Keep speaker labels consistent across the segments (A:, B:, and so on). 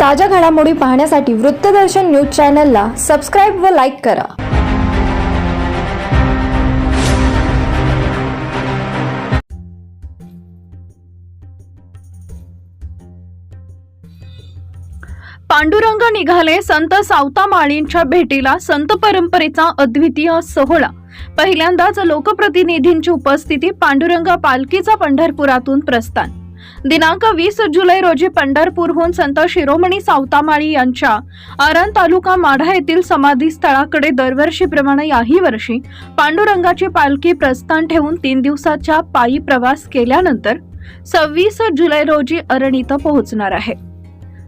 A: ताज्या घडामोडी पाहण्यासाठी वृत्तदर्शन न्यूज चॅनलला सबस्क्राईब व लाईक करा.
B: पांडुरंग निघाले संत सावतामाळींच्या भेटीला संत परंपरेचा अद्वितीय सोहळा. पहिल्यांदाच लोकप्रतिनिधींची उपस्थिती पांडुरंग पालखीचा पंढरपुरातून प्रस्थान. दिनांक वीस जुलै रोजी पंढरपूरहून संत शिरोमणी सावतामाळी यांच्या आरण तालुका माढा येथील समाधी स्थळाकडे दरवर्षीप्रमाणे याही वर्षी पांडुरंगाची पालखी प्रस्थान ठेवून तीन दिवसाच्या पायी प्रवास केल्यानंतर सव्वीस जुलै रोजी अरण इथं पोहोचणार आहे.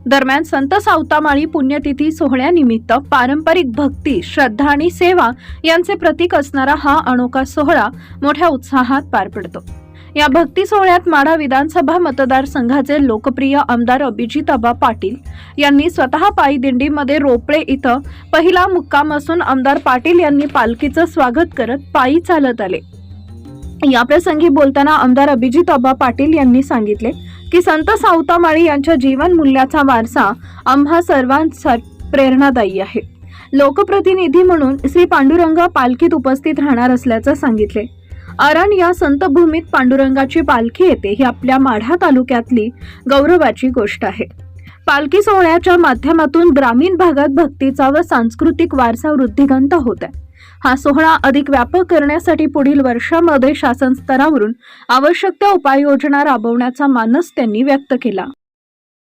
B: दरम्यान संत सावतामाळी पुण्यतिथी सोहळ्यानिमित्त पारंपरिक भक्ती श्रद्धा आणि सेवा यांचे प्रतीक असणारा हा अनोखा सोहळा मोठ्या उत्साहात पार पडतो. या भक्ती सोहळ्यात माढा विधानसभा मतदारसंघाचे लोकप्रिय आमदार अभिजित पाटील यांनी स्वतः पायी दिंडीमध्ये रोपळे इथं पहिला मुक्काम असून आमदार पाटील यांनी पालखीचं स्वागत करत पायी चालत आले. याप्रसंगी बोलताना आमदार अभिजित अबा पाटील यांनी सांगितले की संत सावतामाळी यांच्या जीवन मूल्याचा वारसा आम्हा सर्वांसाठी प्रेरणादायी आहे. लोकप्रतिनिधी म्हणून श्री पांडुरंग पालखीत उपस्थित राहणार असल्याचं सांगितले. अरण या संतभूमीत पांडुरंगाची पालखी येते ही आपल्या माढा तालुक्यातली गौरवाची गोष्ट आहे. पालखी सोहळ्याच्या माध्यमातून ग्रामीण भागात भक्तीचा व सांस्कृतिक वारसा वृद्धिगंत होत आहे. हा सोहळा अधिक व्यापक करण्यासाठी पुढील वर्षामध्ये शासन स्तरावरून आवश्यक त्या उपाययोजना राबवण्याचा मानस त्यांनी व्यक्त केला.